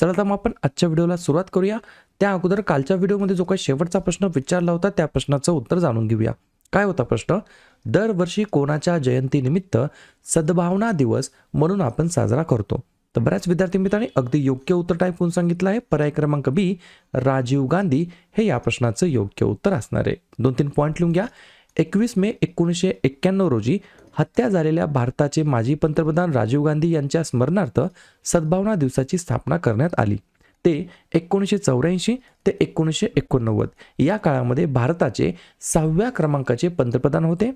चला तर मग आपण आजच्या व्हिडिओला सुरुवात करूया. त्या अगोदर कालच्या व्हिडिओमध्ये जो काही शेवटचा प्रश्न विचारला होता त्या प्रश्नाचं उत्तर जाणून घेऊया. काय होता प्रश्न? दरवर्षी कोणाच्या जयंतीनिमित्त सद्भावना दिवस म्हणून आपण साजरा करतो. तर बऱ्याच विद्यार्थी मित्रांनी अगदी योग्य उत्तर टाईप करून सांगितलं आहे. पर्याय क्रमांक बी राजीव गांधी हे या प्रश्नाचं योग्य उत्तर असणार आहे. दोन तीन पॉईंट लिहून घ्या. एकवीस मे एकोणीसशे एक्क्याण्णव रोजी हत्या झालेल्या भारताचे माजी पंतप्रधान राजीव गांधी यांच्या स्मरणार्थ सद्भावना दिवसाची स्थापना करण्यात आली. ते एकोणीसशे चौऱ्याऐंशी ते एकोणीसशे एकोणनव्वद या काळामध्ये भारताचे सहाव्या क्रमांकाचे पंतप्रधान होते.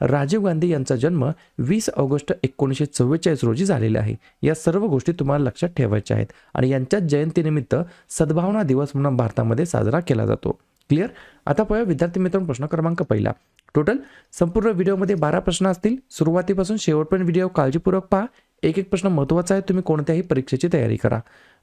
राजीव गांधी यांचा जन्म वीस ऑगस्ट एकोणीसशे चव्वेचाळीस रोजी झालेला आहे. या सर्व गोष्टी तुम्हाला लक्षात ठेवायच्या आहेत आणि यांच्याच जयंतीनिमित्त सद्भावना दिवस म्हणून भारतामध्ये साजरा केला जातो. क्लिअर आता पाहूया विद्यार्थी मित्रांनो प्रश्न क्रमांक पहिला. टोटल संपूर्ण व्हिडिओमध्ये बारा प्रश्न असतील. सुरुवातीपासून शेवटपर्यंत व्हिडिओ काळजीपूर्वक पहा. एक एक प्रश्न महत्त्वाचा आहे. तुम्ही कोणत्याही परीक्षेची तयारी करा.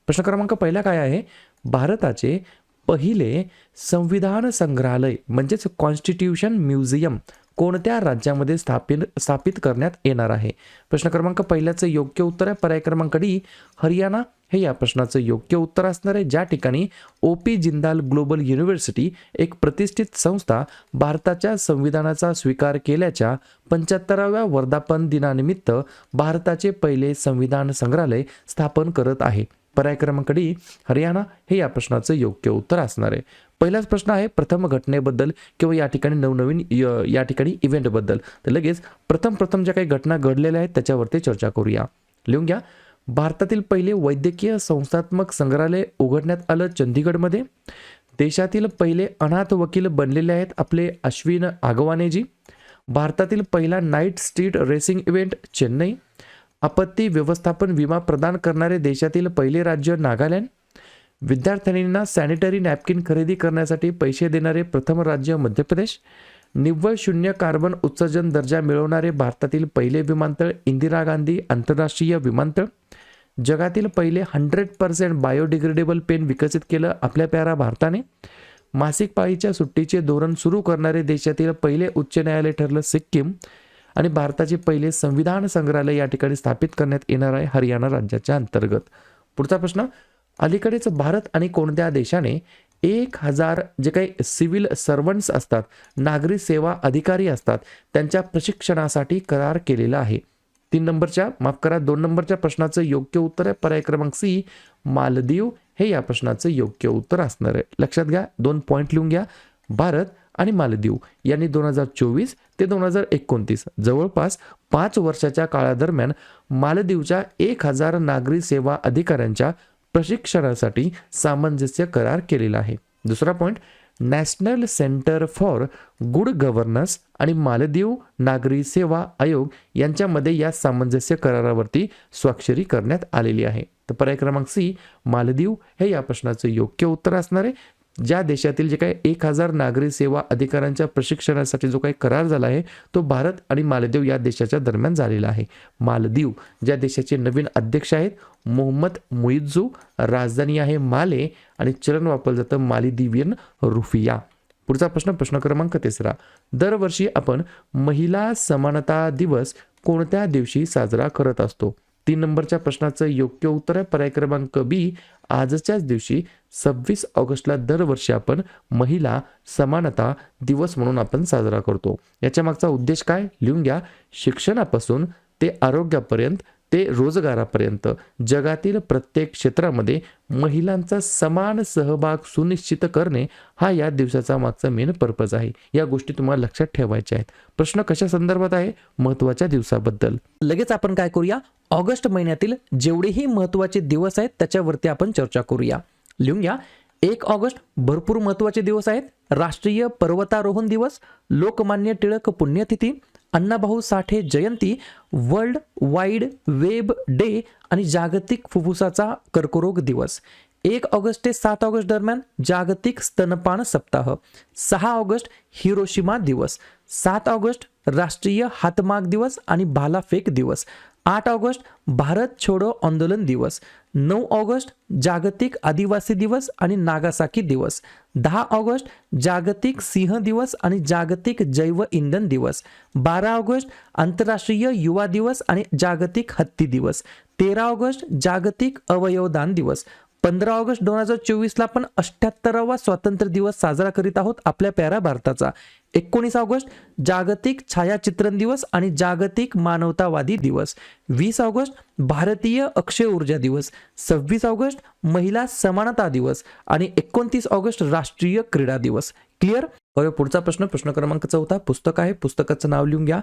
प्रश्न क्रमांक पहिला काय आहे? भारताचे पहिले संविधान संग्रहालय म्हणजेच कॉन्स्टिट्यूशन म्युझियम कोणत्या राज्यामध्ये स्थापित स्थापित करण्यात येणार आहे? प्रश्न क्रमांक पहिल्याचं योग्य उत्तर आहे. पर्याय क्रमांक डी हरियाणा. हे या प्रश्नाचं योग्य उत्तर असणार आहे. ज्या ठिकाणी O P Jindal global university एक प्रतिष्ठित संस्था भारताच्या संविधानाचा स्वीकार केल्याच्या पंच्याहत्तराव्या वर्धापन दिनानिमित्त भारताचे पहिले संविधान संग्रहालय स्थापन करत आहे. पर्याय क्रमांक डी हरियाणा हे या प्रश्नाचं योग्य उत्तर असणार आहे. पहिलाच प्रश्न आहे प्रथम घटनेबद्दल किंवा या ठिकाणी नवनवीन या ठिकाणी इव्हेंटबद्दल तर लगेच प्रथम प्रथम ज्या काही घटना घडलेल्या आहेत त्याच्यावरती चर्चा करूया. लिहून घ्या. भारतातील पहिले वैद्यकीय संस्थात्मक संग्रहालय उघडण्यात आलं चंदीगडमध्ये. देशातील पहिले अनाथ वकील बनलेले आहेत आपले अश्विन आगवानेजी. भारतातील पहिला night street racing event Chennai. आपत्ती व्यवस्थापन विमा प्रदान करणारे देशातील पहिले राज्य नागालँड. विद्यार्थ्यांना सॅनिटरी नॅपकिन खरेदी करण्यासाठी पैसे देणारे प्रथम राज्य मध्य प्रदेश. निव्वळ शून्य कार्बन उत्सर्जन दर्जा मिळवणारे भारतातील पहिले विमानतळ इंदिरा गांधी आंतरराष्ट्रीय विमानतळ. जगातील पहिले हंड्रेड पर्सेंट बायोडिग्रेडेबल पेन विकसित केलं आपल्या प्यारा भारताने. मासिक पाळीच्या सुट्टीचे धोरण सुरू करणारे देशातील पहिले उच्च न्यायालय ठरलं सिक्कीम. आणि भारताचे पहिले संविधान संग्रहालय या ठिकाणी स्थापित करण्यात येणार आहे हरियाणा राज्याच्या अंतर्गत. पुढचा प्रश्न अलीकडेच भारत आणि कोणत्या देशाने एक हजार जे काही सिव्हिल सर्वंट्स असतात नागरी सेवा अधिकारी असतात त्यांच्या प्रशिक्षणासाठी करार केलेला आहे. तीन नंबरच्या माफ करा दोन नंबरच्या प्रश्नाचं योग्य उत्तर आहे. पर्याय क्रमांक सी मालदीव. हे या प्रश्नाचं योग्य उत्तर असणार आहे. लक्षात घ्या दोन पॉईंट लिहून घ्या. भारत आणि मालदीव यांनी दोन हजार चोवीस ते दोन हजार एकोणतीस जवळपास पाच वर्षाच्या काळादरम्यान मालदीवच्या एक हजार नागरी सेवा अधिकाऱ्यांच्या प्रशिक्षणासाठी सामंजस्य करार केलेला आहे. दुसरा point national centre for good governance आणि मालदीव नागरी सेवा आयोग यांच्यामध्ये या सामंजस्य करारावरती स्वाक्षरी करण्यात आलेली आहे. तर पर्याय क्रमांक सी मालदीव हे या प्रश्नाचं योग्य उत्तर असणार आहे. ज्या देशातील जे काही एक हजार नागरी सेवा अधिकाऱ्यांच्या प्रशिक्षणासाठी जो काही करार झाला आहे तो भारत आणि मालदीव या देशाच्या दरम्यान झालेला आहे. मालदीव ज्या देशाचे नवीन अध्यक्ष आहेत मोहम्मद मुईजू राजधानी आहे माले आणि चलन वापरलं जातं मालिदिवियन रुफिया. पुढचा प्रश्न प्रश्न क्रमांक तिसरा. दरवर्षी आपण महिला समानता दिवस कोणत्या दिवशी साजरा करत असतो? तीन नंबरच्या प्रश्नाचं योग्य उत्तर आहे. पर्याय क्रमांक बी आजच्याच दिवशी सव्वीस ऑगस्टला दरवर्षी आपण महिला समानता दिवस म्हणून आपण साजरा करतो. याच्या मागचा उद्देश काय? लिहून घ्या. शिक्षणापासून ते आरोग्यापर्यंत ते रोजगारापर्यंत. जगातील प्रत्येक क्षेत्रामध्ये महिलांचा समान सहभाग सुनिश्चित करणे हा या दिवसाचा मागचा मेन पर्पज आहे. या गोष्टी तुम्हाला लक्षात ठेवायच्या आहेत. प्रश्न कशा संदर्भात आहे? महत्त्वाच्या दिवसाबद्दल. लगेच आपण काय करूया? ऑगस्ट महिन्यातील जेवढेही महत्त्वाचे दिवस आहेत त्याच्यावरती आपण चर्चा करूया. लिहून घ्या. एक ऑगस्ट भरपूर महत्त्वाचे दिवस आहेत. राष्ट्रीय पर्वतारोहण दिवस लोकमान्य टिळक पुण्यतिथी अण्णाभाऊ साठे जयंती वर्ल्ड वाईड वेब डे आणि जागतिक फुफ्फुसाचा कर्करोग दिवस. एक ऑगस्ट ते सात ऑगस्ट दरम्यान जागतिक स्तनपान सप्ताह. सहा ऑगस्ट हिरोशिमा दिवस. सात ऑगस्ट राष्ट्रीय हातमाग दिवस आणि भालाफेक दिवस. आठ ऑगस्ट भारत छोडो आंदोलन दिवस. नऊ ऑगस्ट जागतिक आदिवासी दिवस आणि नागासाकी दिवस. दहा ऑगस्ट जागतिक सिंह दिवस आणि जागतिक जैव इंधन दिवस. बारा ऑगस्ट आंतरराष्ट्रीय युवा दिवस आणि जागतिक हत्ती दिवस. तेरा ऑगस्ट जागतिक अवयवदान दिवस. पंधरा ऑगस्ट दोन हजार चोवीसला आपण अठ्ठ्याहत्तरावा स्वातंत्र्य दिवस साजरा करीत आहोत आपल्या प्यारा भारताचा. एकोणीस ऑगस्ट जागतिक छायाचित्रण दिवस आणि जागतिक मानवतावादी दिवस. वीस ऑगस्ट भारतीय अक्षय ऊर्जा दिवस. सव्वीस ऑगस्ट महिला समानता दिवस. आणि एकोणतीस ऑगस्ट राष्ट्रीय क्रीडा दिवस. क्लिअर पुढचा प्रश्न प्रश्न क्रमांक चौथा. पुस्तक आहे पुस्तकाचं नाव लिहून घ्या.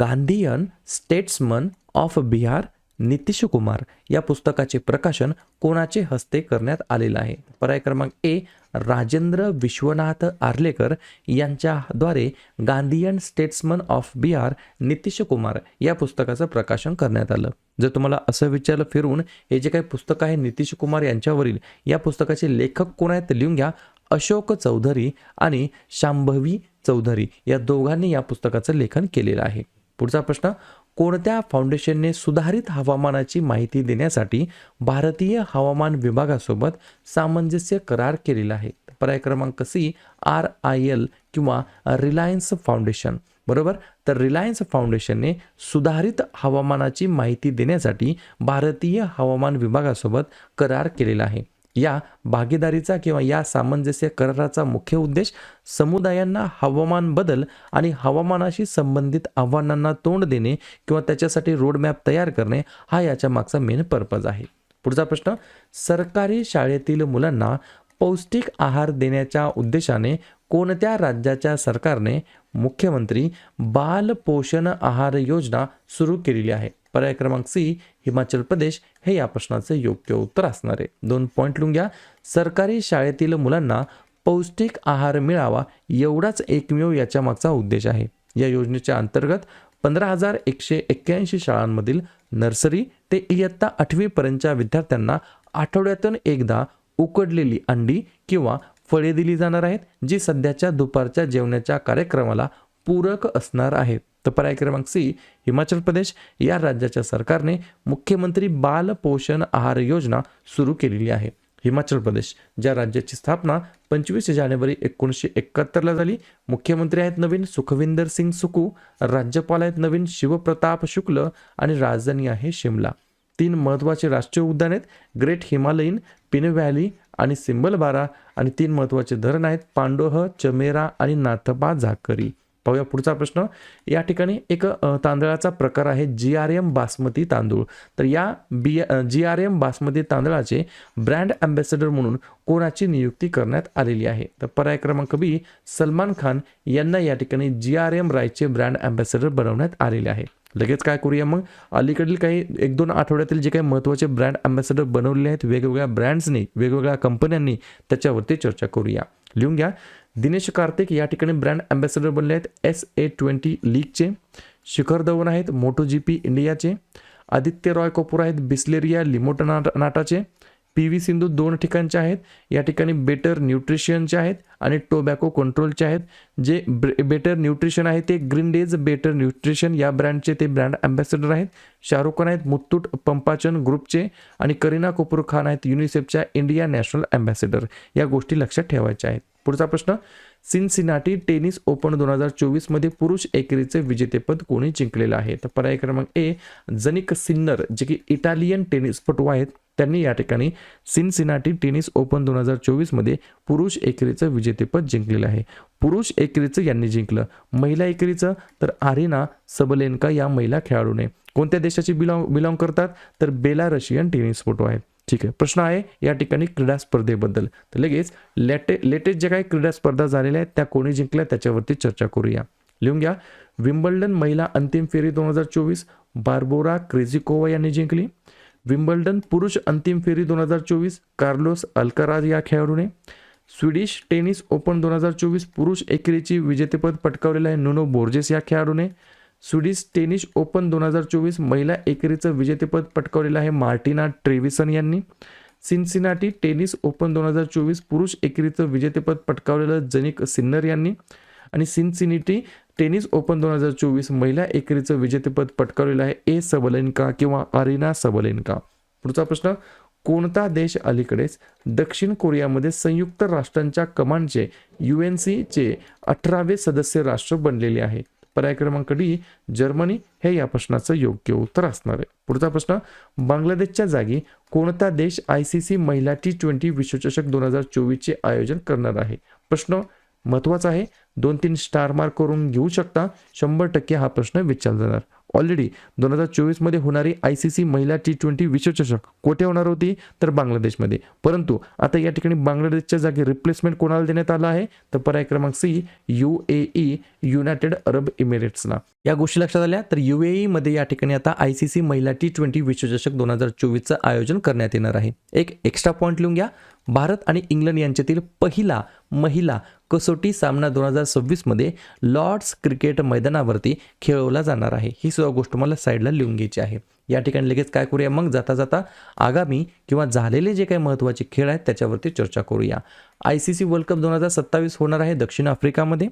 Gandhian statesman of Bihar Nitish Kumar या पुस्तकाचे प्रकाशन कोणाचे हस्ते करण्यात आलेलं आहे? पर्याय क्रमांक ए राजेंद्र विश्वनाथ आर्लेकर यांच्याद्वारे Gandhian statesman of Bihar Nitish Kumar या पुस्तकाचं प्रकाशन करण्यात आलं. जर तुम्हाला असं विचारलं फिरून हे जे काही पुस्तक आहे नितीश कुमार यांच्यावरील या पुस्तकाचे लेखक कोण आहेत लिहून घ्या. अशोक चौधरी आणि शांभवी चौधरी या दोघांनी या पुस्तकाचं लेखन केलेलं आहे. पुढचा प्रश्न कोणत्या फाउंडेशनने सुधारित हवामानाची माहिती देण्यासाठी भारतीय हवामान विभागासोबत सामंजस्य करार केलेला आहे? पर्याय क्रमांक सी आर आय एल किंवा रिलायन्स फाउंडेशन. बरोबर? तर रिलायन्स फाउंडेशनने सुधारित हवामानाची माहिती देण्यासाठी भारतीय हवामान विभागासोबत करार केलेला आहे. या भागीदारीचा किंवा या सामंजस्य कराराचा मुख्य उद्देश समुदायांना हवामान बदल आणि हवामानाशी संबंधित आव्हानांना तोंड देणे किंवा त्याच्यासाठी रोडमॅप तयार करणे हा याच्या मागचा मेन पर्पज आहे. पुढचा प्रश्न सरकारी शाळेतील मुलांना पौष्टिक आहार देण्याच्या उद्देशाने कोणत्या राज्याच्या सरकारने मुख्यमंत्री बाल पोषण आहार योजना सुरू केलेली आहे? पर्याय क्रमांक सी हिमाचल प्रदेश हे या प्रश्नाचे योग्य उत्तर असणार आहे. दोन पॉईंट लिहून घ्या. सरकारी शाळेतील मुलांना पौष्टिक आहार मिळावा एवढाच एकमेव याच्या मागचा उद्देश आहे. या योजनेच्या अंतर्गत पंधरा हजार एकशे एक्क्याऐंशी शाळांमधील नर्सरी ते इयत्ता आठवीपर्यंतच्या विद्यार्थ्यांना आठवड्यातून एकदा उकडलेली अंडी किंवा फळे दिली जाणार आहेत जी सध्याच्या दुपारच्या जेवणाच्या कार्यक्रमाला पूरक असणार आहेत. तर पर्याय क्रमांक सी हिमाचल प्रदेश या राज्याच्या सरकारने मुख्यमंत्री बाल पोषण आहार योजना सुरू केलेली आहे. हिमाचल प्रदेश ज्या राज्याची स्थापना पंचवीस जानेवारी एकोणीसशे एकाहत्तरला झाली मुख्यमंत्री आहेत नवीन सुखविंदर सिंग सुकू राज्यपाल आहेत नवीन शिवप्रताप शुक्ल आणि राजधानी आहे शिमला. तीन महत्त्वाचे राष्ट्रीय उद्यान आहेत ग्रेट हिमालयीन पिन व्हॅली आणि सिंबलबारा आणि तीन महत्त्वाचे धरण आहेत पांडोह चमेरा आणि नाथपा झाकरी. पाहूया पुढचा प्रश्न. या ठिकाणी एक तांदळाचा प्रकार आहे जी आर एम बासमती तांदूळ. तर या B G R M basmati तांदळाचे ब्रँड अँबॅसेडर म्हणून कोणाची नियुक्ती करण्यात आलेली आहे? तर पर्याय क्रमांक बी सलमान खान यांना या ठिकाणी जी आर एम रायचे ब्रँड अँबॅसेडर बनवण्यात आलेले आहे. लगेच काय करूया मग? अलीकडील काही एक दोन आठवड्यातील जे काही महत्त्वाचे ब्रँड अँबॅसेडर बनवलेले आहेत वेगवेगळ्या ब्रँड्सनी वेगवेगळ्या कंपन्यांनी त्याच्यावरती चर्चा करूया. लिहून घ्या. दिनेश कार्तिक या ठिकाणी ब्रँड अँबॅसेडर बनले आहेत. S A twenty लीगचे Shikhar Dhawan आहेत मोटो जी पी इंडियाचे आदित्य रॉय कपूर आहेत बिस्लेरिया लिमोटना नाटाचे पी व्ही सिंधू दोन ठिकाणचे आहेत. या ठिकाणी बेटर न्यूट्रिशनचे आहेत आणि टोबॅको कंट्रोलचे आहेत. जे बेटर न्यूट्रिशन आहे ते ग्रीन डेज बेटर न्यूट्रिशन या ब्रँडचे ते ब्रँड अँबॅसेडर आहेत. शाहरुख खान आहेत मुत्तूट पंपाचन ग्रुपचे आणि करीना कपूर खान आहेत युनिसेफच्या इंडिया नॅशनल अँबॅसेडर. या गोष्टी लक्षात ठेवायच्या आहेत. पुढचा प्रश्न सिनसिनाटी टेनिस ओपन दोन हजार चोवीसमध्ये पुरुष एकेरीचे विजेतेपद कोणी जिंकलेलं आहे? तर पर्याय क्रमांक ए जनिक सिन्नर जे की इटालियन टेनिसपटू आहेत त्यांनी या ठिकाणी सिनसिनाटी टेनिस ओपन दोन हजार चोवीसमध्ये पुरुष एकेरीचं विजेतेपद जिंकलेलं आहे. पुरुष एकेरीचं यांनी जिंकलं. महिला एकेरीचं तर आरिना सबलेनका या महिला खेळाडूने. कोणत्या देशाची बिलॉंग बिलॉंग करतात? तर बेला रशियन टेनिसपटू आहेत. ठीक आहे. प्रश्न आहे या ठिकाणी क्रीडा स्पर्धेबद्दल. तर लगेच लेटे लेटेस्ट ज्या काही क्रीडा स्पर्धा झालेल्या आहेत त्या कोणी जिंकल्या त्याच्यावरती चर्चा करूया. लिहून घ्या. विम्बल्डन महिला अंतिम फेरी दोन हजार चोवीस बार्बोरा क्रेझिकोवा यांनी जिंकली. विम्बल्डन पुरुष अंतिम फेरी दोन हजार चोवीस कार्लोस अल्कराज या खेळाडूने. स्वीडिश टेनिस ओपन दोन हजार चोवीस पुरुष एकेरीची विजेतेपद पटकावलेलं आहे नुनो बोर्जेस या खेळाडूने. स्वीडिश टेनिस ओपन दोन हजार चोवीस महिला एकेरीचं विजेतेपद पटकावलेलं आहे मार्टिना ट्रेविसन यांनी. सिन्सिनाटी टेनिस ओपन दोन हजार चोवीस पुरुष एकेरीचं विजेतेपद पटकावलेलं जनिक सिन्नर यांनी. आणि सिन्सिनिटी टेनिस ओपन दोन हजार चोवीस महिला एकेरीचं विजेतेपद पटकावलेलं आहे ए सबलेनका किंवा अरिना सबलेनका. पुढचा प्रश्न कोणता देश अलीकडेच दक्षिण कोरियामध्ये संयुक्त राष्ट्रांच्या कमांडचे यू एन सीचे अठरावे सदस्य राष्ट्र बनलेले आहे? पर्याय क्रमांक डी जर्मनी हे या प्रश्नाचं योग्य उत्तर असणार आहे. पुढचा प्रश्न बांगलादेशच्या जागी कोणता देश आय सी सी महिला टी ट्वेंटी विश्वचषक दोन हजार चोवीसचे आयोजन करणार आहे? प्रश्न महत्त्वाचा आहे. दोन तीन स्टार मार्क करून घेऊ शकता. शंभर टक्के हा प्रश्न विचारला जाणार ऑलरेडी दोन हजार चोवीसमध्ये होणारी आय सी सी महिला टी ट्वेंटी विश्वचषक कोठे होणार होती? तर बांगलादेशमध्ये. परंतु आता या ठिकाणी बांगलादेशच्या जागी रिप्लेसमेंट कोणाला देण्यात आला आहे? तर पर्याय क्रमांक C U A E United Arab इमिरेट्सला या गोष्टी लक्षात आल्या? तर यू ए मध्ये या ठिकाणी आता आय सी सी महिला टी ट्वेंटी विश्वचषक दोन हजार चोवीसचं आयोजन करण्यात येणार आहे. एक एक्स्ट्रा पॉईंट लिहून घ्या. भारत आणि इंग्लंड यांच्यातील पहिला महिला कसोटी सामना दोन हजार सव्वीसमध्ये लॉर्ड्स क्रिकेट मैदानावरती खेळवला जाणार आहे. ही सुद्धा गोष्ट मला साईडला लिहून घ्यायची आहे. या ठिकाणी लगेच काय करूया? मग जाता जाता आगामी किंवा झालेले जे काही महत्त्वाचे खेळ आहेत त्याच्यावरती चर्चा करूया. I C C world cup दोन हजार सत्तावीस होणार आहे दक्षिण आफ्रिकामध्ये.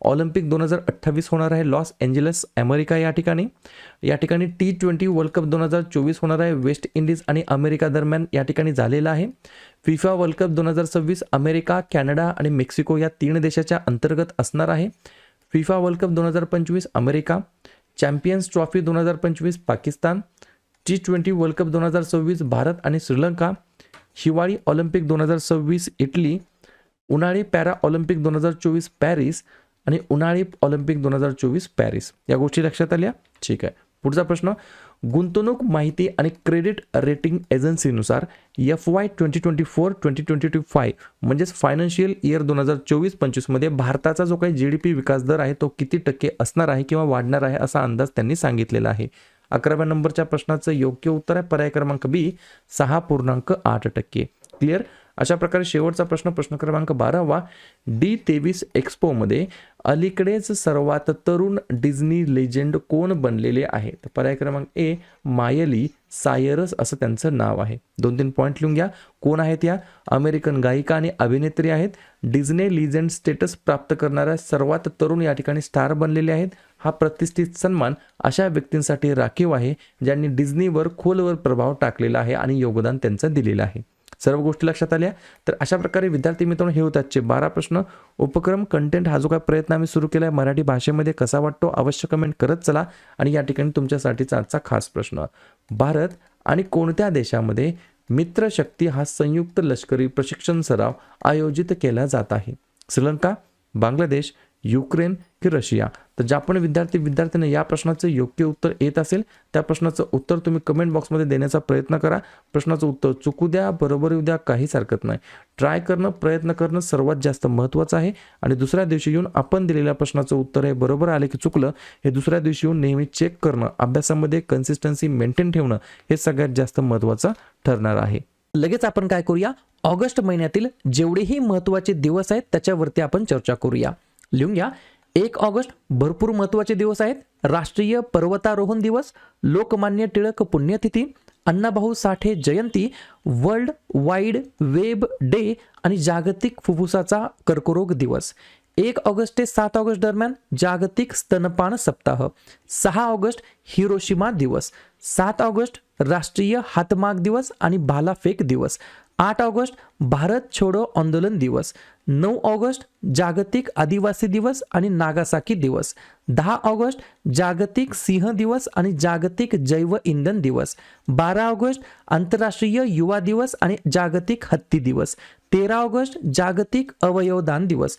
ऑलिम्पिक दोन हजार अठ्ठावीस होणार आहे लॉस एंजेलस अमेरिका या ठिकाणी. या ठिकाणी टी ट्वेंटी वर्ल्ड कप दोन हजार चोवीस होणार आहे. वेस्ट इंडिज आणि अमेरिका दरम्यान या ठिकाणी झालेला आहे. फिफा वर्ल्ड कप दोन हजार सव्वीस अमेरिका कॅनडा आणि मेक्सिको या तीन देशाच्या अंतर्गत असणार आहे. फिफा वर्ल्ड कप दोन हजार पंचवीस अमेरिका चॅम्पियन्स ट्रॉफी दोन हजार पंचवीस Pakistan T twenty world cup दोन हजार सव्वीस भारत आणि श्रीलंका हिवाळी ऑलिम्पिक दोन हजार सव्वीस इटली उन्हाळी पॅरा ऑलिम्पिक दोन हजार चोवीस पॅरिस आणि उन्हाळी ऑलिम्पिक दोन हजार चोवीस पॅरिस. या गोष्टी लक्षात आल्या? ठीक आहे. पुढचा प्रश्न गुंतवणूक माहिती आणि credit rating एजन्सीनुसार F Y twenty twenty four twenty twenty two five म्हणजेच फायनान्शियल इयर दोन हजार चोवीस पंचवीसमध्ये भारताचा जो काही जी डी पी विकास दर आहे तो किती टक्के असणार आहे किंवा वाढणार आहे असा अंदाज त्यांनी सांगितलेला आहे. अकराव्या नंबरच्या प्रश्नाचं योग्य उत्तर आहे. पर्याय क्रमांक बी सहा पूर्णांक आठ टक्के. क्लिअर? अशा प्रकारे शेवटचा प्रश्न प्रश्न क्रमांक बारावा डी तेवीस एक्स्पोमध्ये अलीकडेच सर्वात तरुण डिझनी लेजेंड कोण बनलेले आहेत? पर्याय क्रमांक ए मायली सायरस असं त्यांचं नाव आहे. दोन तीन पॉईंट लिहून घ्या. कोण आहेत या? अमेरिकन गायिका आणि अभिनेत्री आहेत. डिझने लिजेंड स्टेटस प्राप्त करणाऱ्या सर्वात तरुण या ठिकाणी स्टार बनलेले आहेत. हा प्रतिष्ठित सन्मान अशा व्यक्तींसाठी राखीव आहे ज्यांनी डिझनीवर खोलवर प्रभाव टाकलेला आहे आणि योगदान त्यांचं दिलेलं आहे. सर्व गोष्टी लक्षात आल्या. तर अशा प्रकारे विद्यार्थी मित्रांनो हे होत आजचे बारा प्रश्न. उपक्रम कंटेंट हा जो काय प्रयत्न आम्ही सुरू केला आहे मराठी भाषेमध्ये कसा वाटतो अवश्य कमेंट करत चला. आणि या ठिकाणी तुमच्यासाठीचा आजचा खास प्रश्न भारत आणि कोणत्या देशामध्ये मित्रशक्ती हा संयुक्त लष्करी प्रशिक्षण सराव आयोजित केला जात आहे? श्रीलंका बांगलादेश युक्रेन की रशिया? तर ज्या पण विद्यार्थी विद्यार्थ्यांना या प्रश्नाचं योग्य उत्तर येत असेल त्या प्रश्नाचं उत्तर तुम्ही कमेंट बॉक्समध्ये देण्याचा प्रयत्न करा. प्रश्नाचं उत्तर चुकू द्या बरोबर येऊ द्या काहीच हरकत नाही. ट्राय करणं प्रयत्न करणं सर्वात जास्त महत्त्वाचं आहे. आणि दुसऱ्या दिवशी येऊन आपण दिलेल्या प्रश्नाचं उत्तर हे बरोबर आले की चुकलं हे दुसऱ्या दिवशी येऊन नेहमी चेक करणं अभ्यासामध्ये कन्सिस्टन्सी मेंटेन ठेवणं हे सगळ्यात जास्त महत्त्वाचं ठरणार आहे. लगेच आपण काय करूया? ऑगस्ट महिन्यातील जेवढेही महत्त्वाचे दिवस आहेत त्याच्यावरती आपण चर्चा करूया. लिहून घ्या. एक ऑगस्ट भरपूर महत्त्वाचे दिवस आहेत. राष्ट्रीय पर्वतारोहण दिवस लोकमान्य टिळक पुण्यतिथी अण्णाभाऊ साठे जयंती वर्ल्ड वाईड वेब डे आणि जागतिक फुफ्फुसाचा कर्करोग दिवस. एक ऑगस्ट ते सात ऑगस्ट दरम्यान जागतिक स्तनपान सप्ताह. सहा ऑगस्ट हिरोशिमा दिवस. सात ऑगस्ट राष्ट्रीय हातमाग दिवस आणि भालाफेक दिवस. आठ ऑगस्ट भारत छोडो आंदोलन दिवस. नऊ ऑगस्ट जागतिक आदिवासी दिवस आणि नागासाकी दिवस. दहा ऑगस्ट जागतिक सिंह दिवस आणि जागतिक जैव इंधन दिवस. बारा ऑगस्ट आंतरराष्ट्रीय युवा दिवस आणि जागतिक हत्ती दिवस. तेरा ऑगस्ट जागतिक अवयवदान दिवस.